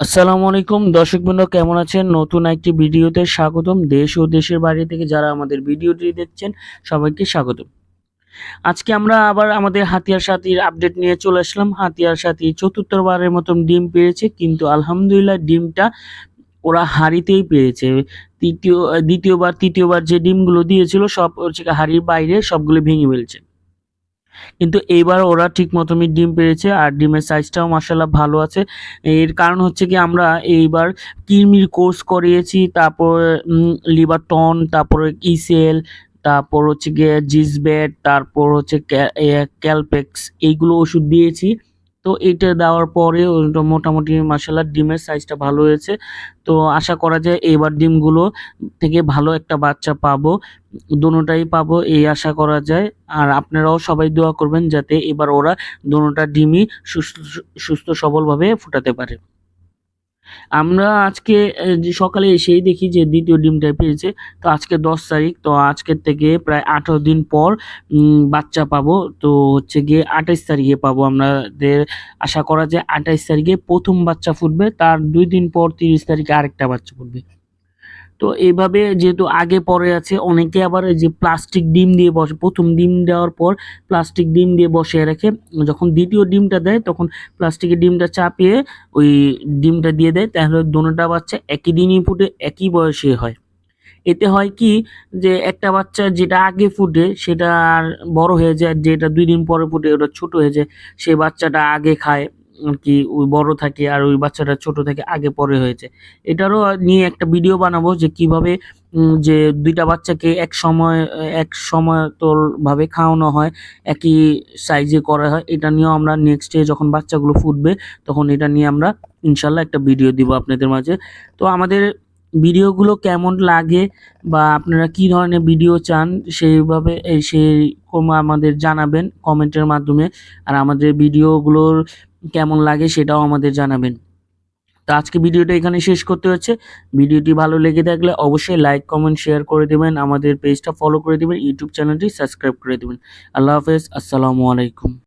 আসসালামু আলাইকুম। দর্শক বৃন্দ কেমন আছেন? নতুন একটি ভিডিওতে স্বাগতম। দেশ ও দেশের বাইরে থেকে যারা আমাদের ভিডিওটি দেখছেন, সবাইকে স্বাগতম। আজকে আমরা আবার আমাদের হাতিয়ার সাথীর আপডেট নিয়ে চলে আসলাম। হাতিয়ার সাথী চতুর্থবারের মতন ডিম পেয়েছে, কিন্তু আলহামদুলিল্লাহ ডিমটা ওরা হাড়িতেই পেয়েছে তৃতীয়, দ্বিতীয়বার, তৃতীয়বার যে ডিমগুলো দিয়েছিল, সব হচ্ছে হাড়ির বাইরে সবগুলো ভেঙে ফেলছে। কিন্তু এইবার ওরা ঠিক মতনই ডিম পেয়েছে আর ডিমের সাইজটাও মাসাল্লাহ ভালো আছে। এর কারণ হচ্ছে কি, আমরা এইবার কিরমির কোর্স করিয়েছি, তারপর লিভার টন তারপরে ইসেল তারপর হচ্ছে গিয়ে জিসবেট তারপর হচ্ছে ক্যালপেক্স এইগুলো ওষুধ দিয়েছি। তো এটা দেওয়ার পরে মোটামুটি মাসাল্লাহ ডিমের সাইজটা ভালো হয়েছে। তো আশা করা যায় এবার ডিমগুলো থেকে ভালো একটা বাচ্চা পাবো, দুটাই পাবো এই আশা করা যায়। আর আপনারাও সবাই দোয়া করবেন যাতে এবার ওরা দুটা ডিমই সুস্থ সুস্থ সবলভাবে ফুটাতে পারে। আমরা আজকে সকালে এসেই দেখি যে দ্বিতীয় ডিমটা পেয়েছে। তো আজকে দশ তারিখ, তো আজকের থেকে প্রায় আঠারো দিন পর বাচ্চা পাবো। তো হচ্ছে গিয়ে আঠাইশ তারিখে পাবো আমাদের। আশা করা যে আঠাইশ তারিখে প্রথম বাচ্চা ফুটবে, তার দুই দিন পর তিরিশ তারিখে আরেকটা বাচ্চা ফুটবে। তো এইভাবে যেহেতু আগে পরে আছে, অনেকে আবার যে প্লাস্টিক ডিম দিয়ে বসে, প্রথম ডিম দেওয়ার পর প্লাস্টিক ডিম দিয়ে বসিয়ে রেখে যখন দ্বিতীয় ডিমটা দেয় তখন প্লাস্টিকের ডিমটা চাপিয়ে ওই ডিমটা দিয়ে দেয়, তাহলে দোনোটা বাচ্চা একই দিনই ফুটে, একই বয়সে হয়। এতে হয় কি যে একটা বাচ্চা যেটা আগে ফুটে সেটা আর বড় হয়ে যায়, যেটা দুই দিন পরে ফুটে ওটা ছোট হয়ে যায় সেই বাচ্চাটা আগে খায়। কি ওই বড় থাকে আর ওই বাচ্চাটা ছোট থাকে আগে পরে হয়েছে। এটারও নিয়ে একটা ভিডিও বানাবো যে কীভাবে যে দুইটা বাচ্চাকে এক সময়, এক ভাবে খাওয়ানো হয়, একই সাইজে করা হয়, এটা নিয়েও আমরা নেক্সট ডে যখন বাচ্চাগুলো ফুটবে, তখন এটা নিয়ে আমরা ইনশাল্লাহ একটা ভিডিও দিব আপনাদের মাঝে। তো আমাদের ভিডিওগুলো কেমন লাগে বা আপনারা কি ধরনের ভিডিও চান, সেইভাবে সেই আমাদের জানাবেন কমেন্টের মাধ্যমে। আর আমাদের ভিডিওগুলোর কেমন লাগে সেটাও আমাদের জানাবেন। তো আজকে ভিডিওটা এখানে শেষ করতে হচ্ছে। ভিডিওটি ভালো লেগে থাকলে অবশ্যই লাইক, কমেন্ট, শেয়ার করে দেবেন। আমাদের পেজটা ফলো করে দেবেন, ইউটিউব চ্যানেলটি সাবস্ক্রাইব করে দেবেন। আল্লাহ হাফেজ, আসসালামু আলাইকুম।